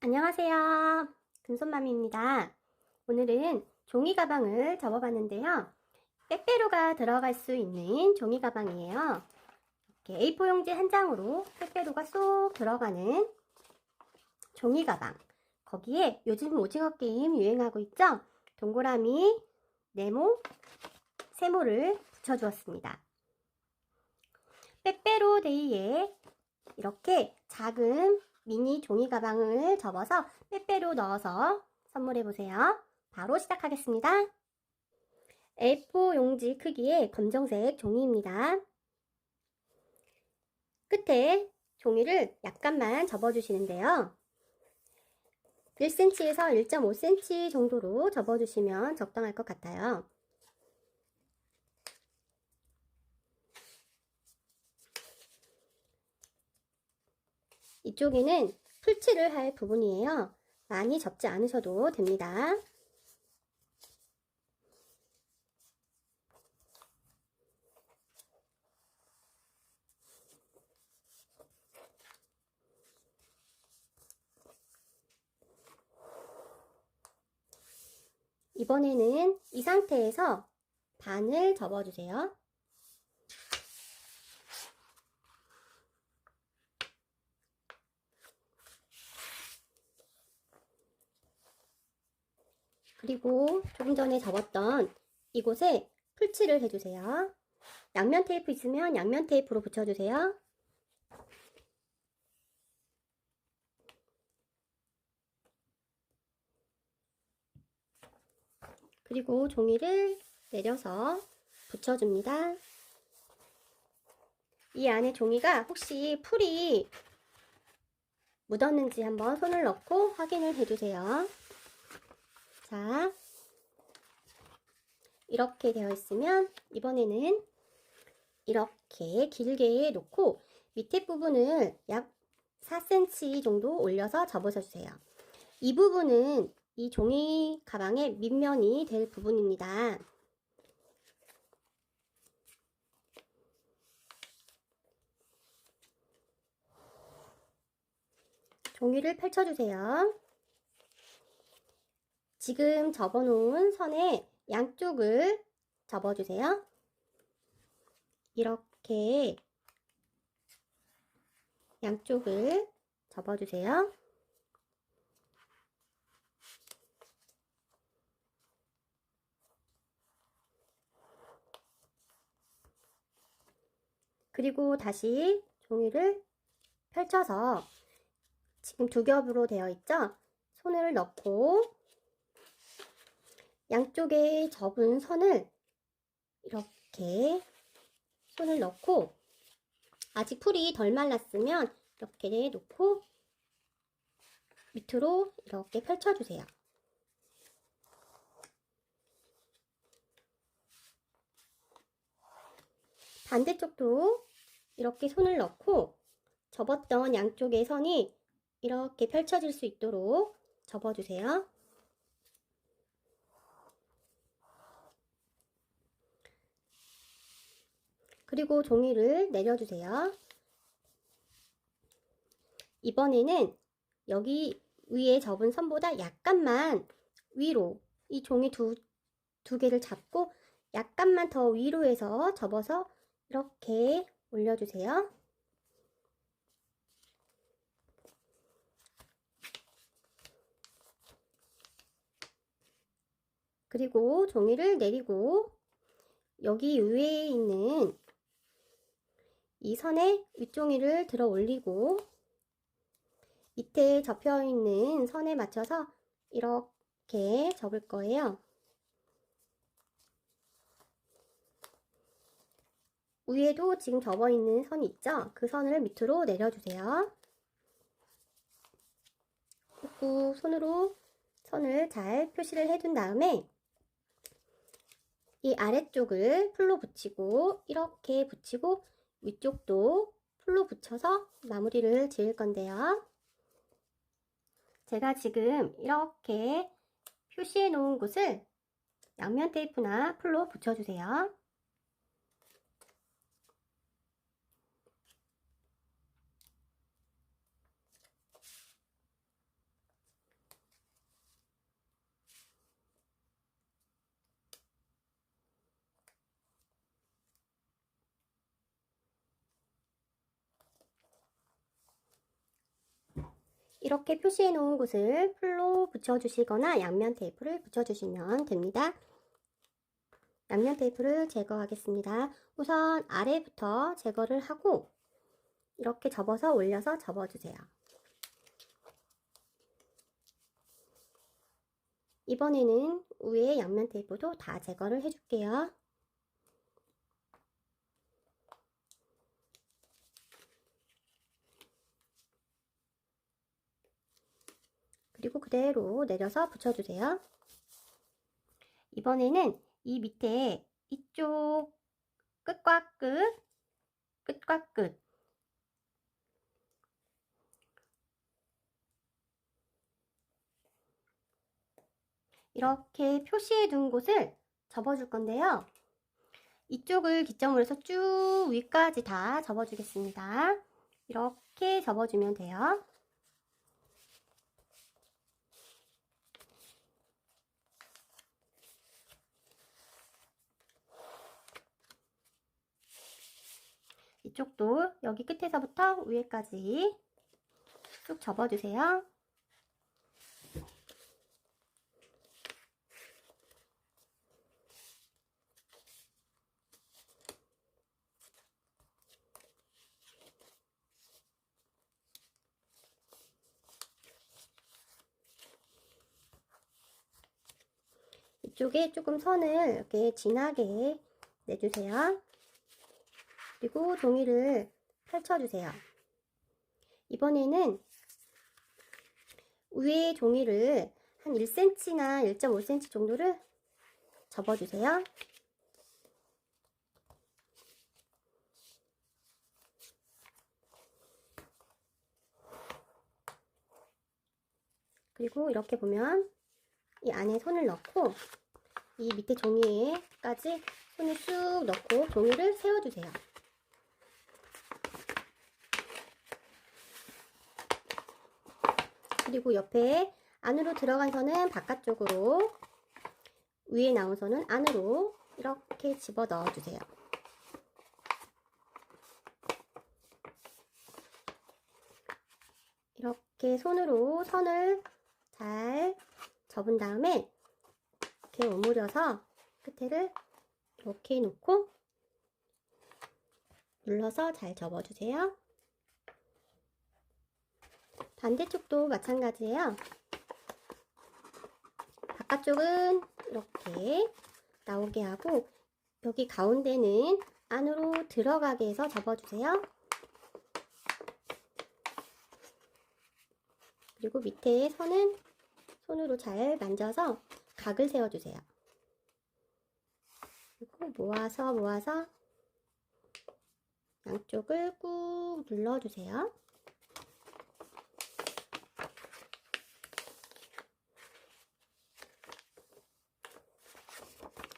안녕하세요. 금손맘입니다. 오늘은 종이 가방을 접어봤는데요. 빼빼로가 들어갈 수 있는 종이 가방이에요. 이렇게 A4 용지 한 장으로 빼빼로가 쏙 들어가는 종이 가방. 거기에 요즘 오징어 게임 유행하고 있죠? 동그라미, 네모, 세모를 붙여주었습니다. 빼빼로 데이에 이렇게 작은 미니 종이 가방을 접어서 빼빼로 넣어서 선물해 보세요. 바로 시작하겠습니다. A4 용지 크기의 검정색 종이입니다. 끝에 종이를 약간만 접어주시는데요. 1cm에서 1.5cm 정도로 접어주시면 적당할 것 같아요. 이쪽에는 풀칠을 할 부분이에요. 많이 접지 않으셔도 됩니다. 이번에는 이 상태에서 반을 접어주세요. 그리고 조금 전에 접었던 이곳에 풀칠을 해주세요. 양면 테이프 있으면 양면 테이프로 붙여주세요. 그리고 종이를 내려서 붙여줍니다. 이 안에 종이가 혹시 풀이 묻었는지 한번 손을 넣고 확인을 해주세요. 자, 이렇게 되어 있으면 이번에는 이렇게 길게 놓고 밑에 부분을 약 4cm 정도 올려서 접으셔 주세요. 이 부분은 이 종이 가방의 밑면이 될 부분입니다. 종이를 펼쳐주세요. 지금 접어놓은 선에 양쪽을 접어주세요. 이렇게 양쪽을 접어주세요. 그리고 다시 종이를 펼쳐서 지금 두 겹으로 되어 있죠? 손을 넣고 양쪽에 접은 선을 이렇게 손을 넣고 아직 풀이 덜 말랐으면 이렇게 놓고 밑으로 이렇게 펼쳐주세요. 반대쪽도 이렇게 손을 넣고 접었던 양쪽의 선이 이렇게 펼쳐질 수 있도록 접어주세요. 그리고 종이를 내려주세요. 이번에는 여기 위에 접은 선보다 약간만 위로 이 종이 두, 두 개를 잡고 약간만 더 위로 해서 접어서 이렇게 올려주세요. 그리고 종이를 내리고 여기 위에 있는 이 선에 윗종이를 들어 올리고 밑에 접혀 있는 선에 맞춰서 이렇게 접을 거예요. 위에도 지금 접어 있는 선이 있죠? 그 선을 밑으로 내려주세요. 꾹꾹 손으로 선을 잘 표시를 해둔 다음에 이 아래쪽을 풀로 붙이고 이렇게 붙이고 위쪽도 풀로 붙여서 마무리를 지을 건데요. 제가 지금 이렇게 표시해 놓은 곳을 양면 테이프나 풀로 붙여주세요. 이렇게 표시해 놓은 곳을 풀로 붙여주시거나 양면 테이프를 붙여주시면 됩니다. 양면 테이프를 제거하겠습니다. 우선 아래부터 제거를 하고 이렇게 접어서 올려서 접어주세요. 이번에는 위에 양면 테이프도 다 제거를 해줄게요. 그리고 그대로 내려서 붙여주세요. 이번에는 이 밑에 이쪽 끝과 끝, 끝과 끝 이렇게 표시해 둔 곳을 접어줄 건데요. 이쪽을 기점으로 해서 쭉 위까지 다 접어주겠습니다. 이렇게 접어주면 돼요. 이쪽도 여기 끝에서부터 위에까지 쭉 접어주세요. 이쪽에 조금 선을 이렇게 진하게 내주세요. 그리고 종이를 펼쳐주세요. 이번에는 위에 종이를 한 1cm나 1.5cm 정도를 접어주세요. 그리고 이렇게 보면 이 안에 손을 넣고 이 밑에 종이에까지 손을 쑥 넣고 종이를 세워주세요. 그리고 옆에 안으로 들어간 선은 바깥쪽으로 위에 나온 선은 안으로 이렇게 집어 넣어 주세요. 이렇게 손으로 선을 잘 접은 다음에 이렇게 오므려서 끝에를 이렇게 놓고 눌러서 잘 접어주세요. 반대쪽도 마찬가지예요. 바깥쪽은 이렇게 나오게 하고 여기 가운데는 안으로 들어가게 해서 접어주세요. 그리고 밑에 선은 손으로 잘 만져서 각을 세워주세요. 그리고 모아서 모아서 양쪽을 꾹 눌러주세요.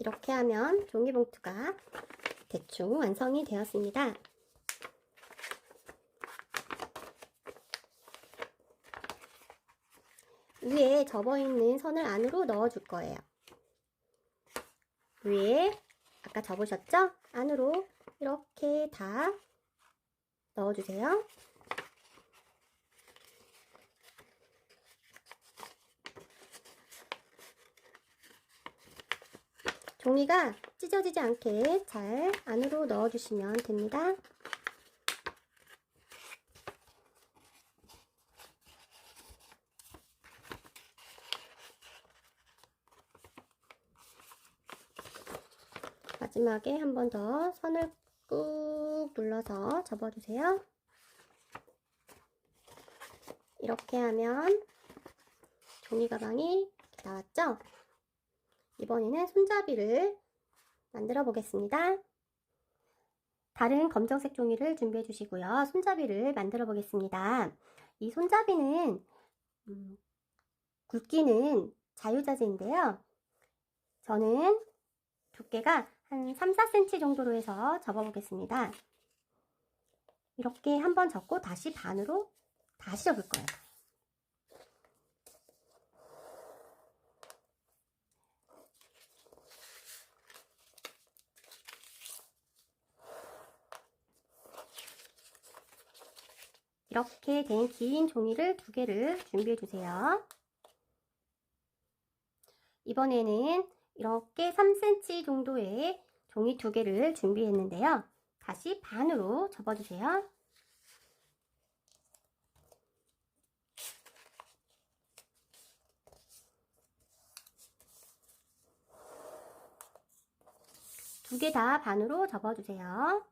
이렇게 하면 종이봉투가 대충 완성이 되었습니다. 위에 접어있는 선을 안으로 넣어줄 거예요. 위에 아까 접으셨죠? 안으로 이렇게 다 넣어주세요. 종이가 찢어지지 않게 잘 안으로 넣어주시면 됩니다. 마지막에 한 번 더 선을 꾹 눌러서 접어주세요. 이렇게 하면 종이 가방이 나왔죠? 이번에는 손잡이를 만들어 보겠습니다. 다른 검정색 종이를 준비해 주시고요. 손잡이를 만들어 보겠습니다. 이 손잡이는 음, 굵기는 자유자재인데요. 저는 두께가 한 3, 4cm 정도로 해서 접어 보겠습니다. 이렇게 한번 접고 다시 반으로 다시 접을 거예요. 이렇게 된 긴 종이를 두 개를 준비해 주세요. 이번에는 이렇게 3cm 정도의 종이 두 개를 준비했는데요. 다시 반으로 접어주세요. 두 개 다 반으로 접어주세요.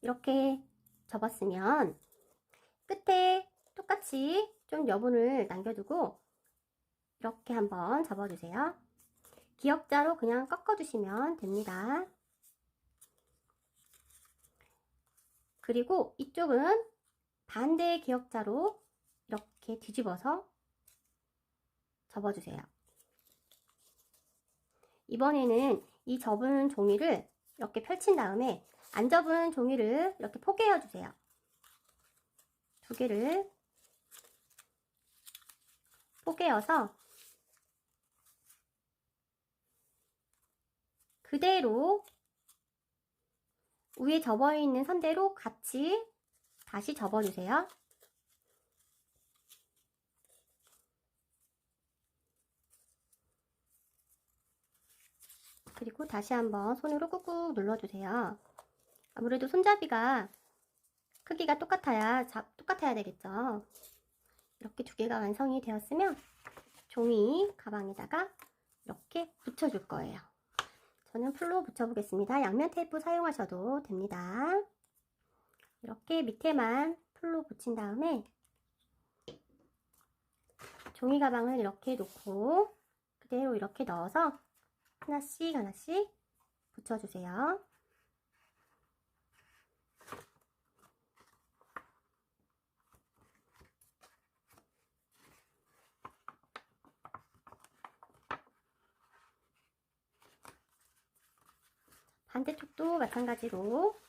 이렇게 접었으면 끝에 똑같이 좀 여분을 남겨두고 이렇게 한번 접어주세요. 기역자로 그냥 꺾어주시면 됩니다. 그리고 이쪽은 반대 기역자로 이렇게 뒤집어서 접어주세요. 이번에는 이 접은 종이를 이렇게 펼친 다음에 안 접은 종이를 이렇게 포개어 주세요. 두 개를 포개어서 그대로 위에 접어 있는 선대로 같이 다시 접어 주세요. 그리고 다시 한번 손으로 꾹꾹 눌러주세요. 아무래도 손잡이가 크기가 똑같아야 잡, 똑같아야 되겠죠. 이렇게 두 개가 완성이 되었으면 종이 가방에다가 이렇게 붙여줄 거예요. 저는 풀로 붙여보겠습니다. 양면 테이프 사용하셔도 됩니다. 이렇게 밑에만 풀로 붙인 다음에 종이 가방을 이렇게 놓고 그대로 이렇게 넣어서 하나씩 하나씩 붙여주세요. 반대쪽도 마찬가지로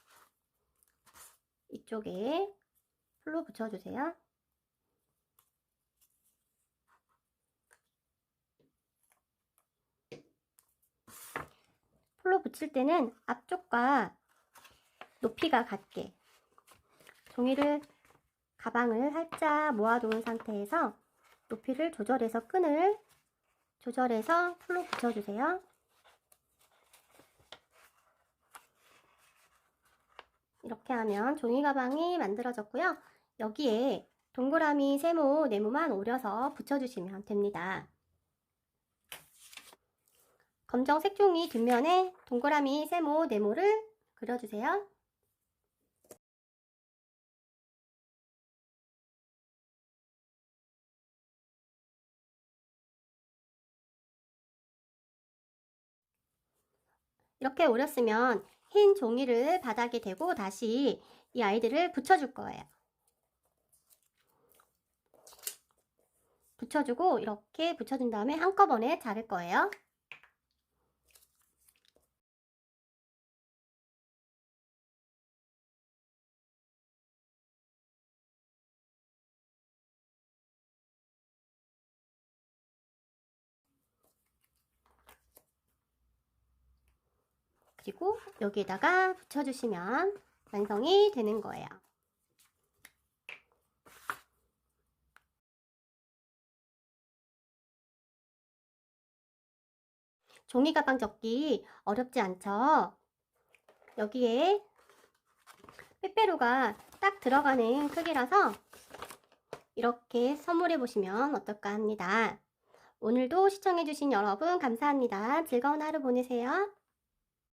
이쪽에 풀로 붙여주세요. 풀로 붙일 때는 앞쪽과 높이가 같게 종이를 가방을 살짝 모아놓은 상태에서 높이를 조절해서 끈을 조절해서 풀로 붙여주세요. 이렇게 하면 종이 가방이 만들어졌고요. 여기에 동그라미 세모 네모만 오려서 붙여주시면 됩니다. 검정색 종이 뒷면에 동그라미 세모 네모를 그려주세요. 이렇게 오렸으면 흰 종이를 바닥에 대고 다시 이 아이들을 붙여줄 거예요. 붙여주고 이렇게 붙여준 다음에 한꺼번에 자를 거예요. 그리고 여기에다가 붙여주시면 완성이 되는 거예요. 종이 가방 접기 어렵지 않죠? 여기에 빼빼로가 딱 들어가는 크기라서 이렇게 선물해 보시면 어떨까 합니다. 오늘도 시청해주신 여러분 감사합니다. 즐거운 하루 보내세요.